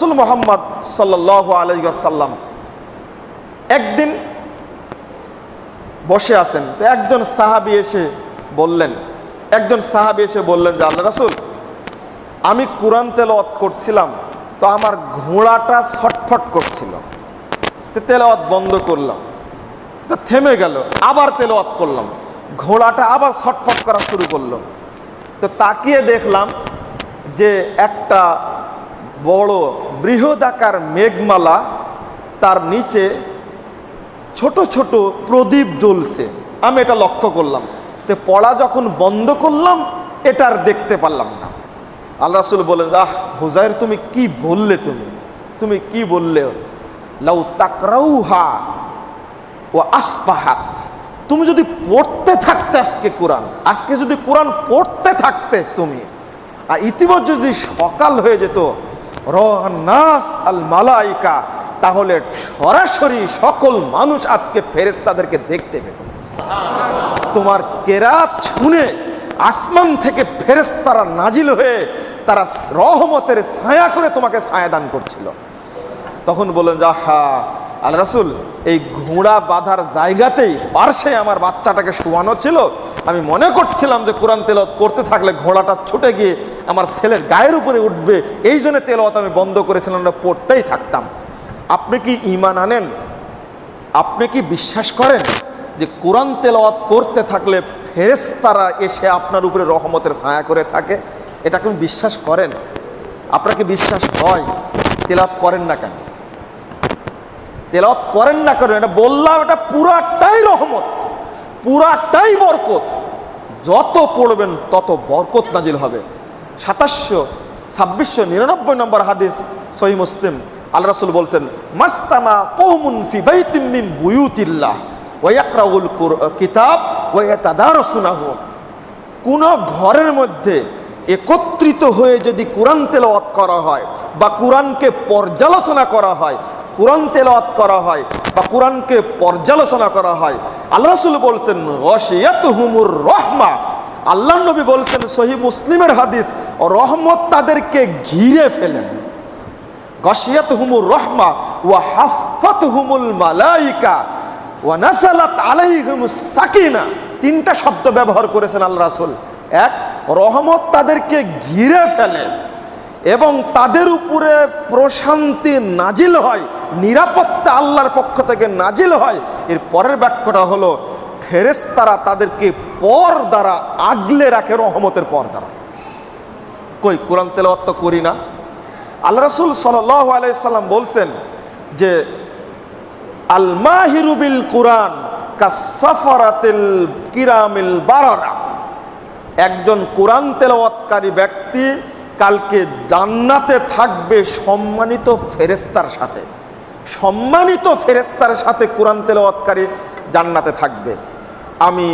রসুল মোহাম্মদ সাল্লাহ আলাইসাল্লাম একদিন বসে আছেন, তো একজন সাহাবি এসে বললেন, একজন সাহাবি এসে বললেন যে, আল্লাহ রাসুল, আমি কোরআন তেলাওয়াত করছিলাম, তো আমার ঘোড়াটা ছটফট করছিল। তো তেলাওয়াত বন্ধ করলাম, তো থেমে গেল, আবার তেলাওয়াত করলাম, ঘোড়াটা আবার ছটফট করা শুরু করল। তো তাকিয়ে দেখলাম যে একটা বড় বৃহদাকার মেঘমালা, তার নিচে ছোট ছোট প্রদীপ জ্বলছে। আমি এটা লক্ষ্য করলাম। তো পড়া যখন বন্ধ করলাম, এটা আর দেখতে পারলাম না। আল্লাহ রাসুল বলেন, আহ হুজাইর তুমি কি বললে তুমি? তুমি কি বললে? লাউ তাকরাউহা ও আসপাহাত তুমি যদি পড়তে থাকতে আজকে কোরআন, আজকে যদি কোরআন পড়তে থাকতে তুমি, আর ইতিমধ্যে যদি সকাল হয়ে যেত রহনাস আল মালাইকা, তাহলে সরাসরি সকল মানুষ আজকে ফেরেস্তাদেরকে দেখতে পেত। তোমার কেরাত শুনে আসমান থেকে ফেরেস্তারা নাজিল হয়ে তারা রহমতের ছায়া করে তোমাকে ছায়া দান করছিল। তখন বললেন যে হা আল রাসুল, এই ঘোড়া বাঁধার জায়গাতেই পার্শ্বে আমার বাচ্চাটাকে শোয়ানো ছিল। আমি মনে করছিলাম যে কোরআন তেলত করতে থাকলে ঘোড়াটা ছুটে গিয়ে আমার ছেলের গায়ের উপরে উঠবে। এই জন্য তেলত আমি বন্ধ করেছিলাম না পড়তেই থাকতাম। আপনি কি ইমান আনেন? আপনি কি বিশ্বাস করেন যে কোরআন তেলাওয়াত করতে থাকলে ফেরেস্তারা এসে আপনার উপরে রহমতের ছায়া করে থাকে? এটা আপনি বিশ্বাস করেন? আপনাকে বিশ্বাস হয়? তেলাওয়াত করেন না কেন? তেলাওয়াত করেন না কেন এটা বললাম, এটা পুরাটাই রহমত, পুরাটাই বরকত। যত পড়বেন তত বরকত নাজিল হবে। সাতাশশো, ছাব্বিশশো নিরানব্বই নম্বর হাদিস সহি মুসলিম। আল্লাহ রাসুল বলছেন, মাস্তামা কৌমুন ফি বাইতিম মিন বুয়ুতিল্লাহ ওয়াকরাউল কিতাব ওয়াতাদারসুনাহু কোন ঘরের মধ্যে একত্রিত হয়ে যদি কোরআন তেলাওয়াত করা হয় বা কোরআনকে পর্যালোচনা করা হয় কোরআন তেলাওয়াত করা হয় বা কোরআনকে পর্যালোচনা করা হয়, আল্লাহ রাসূল বলছেন হুমুর রহমা। আল্লাহ নবী বলছেন সহি মুসলিমের হাদিস, রহমত তাদেরকে ঘিরে ফেলেন। গশিয়াত হুমুর রহমা ওয়া হাফাত হুমুল মালাইকা ওয়া নাসালাত আলাইহিমুস সাকিনা। তিনটা শব্দ ব্যবহার করেছেন আল্লাহ রাসূল। এক, রহমত তাদেরকে ঘিরে ফেলে। এবং তাদের উপরে প্রশান্তি নাজিল হয়, নিরাপত্তা আল্লাহর পক্ষ থেকে নাজিল হয়। এর পরের বাক্যটা হলো ফেরেস্তারা তাদেরকে পর দ্বারা আগলে রাখে, রহমতের পর দ্বারা। কই, কোরআন তেলাওয়াত তো করি না। আল্লাহ রসুল সাল্লাম বলছেন যে আলমাহিরুবিল কোরআন কাসফারাতিল কিরামিল বারারা। একজন কোরআন তেলাওয়াতকারী ব্যক্তি কালকে জান্নাতে থাকবে সম্মানিত ফেরেস্তার সাথে। সম্মানিত ফেরেস্তার সাথে কোরআন তেলাওয়াতকারী জান্নাতে থাকবে। আমি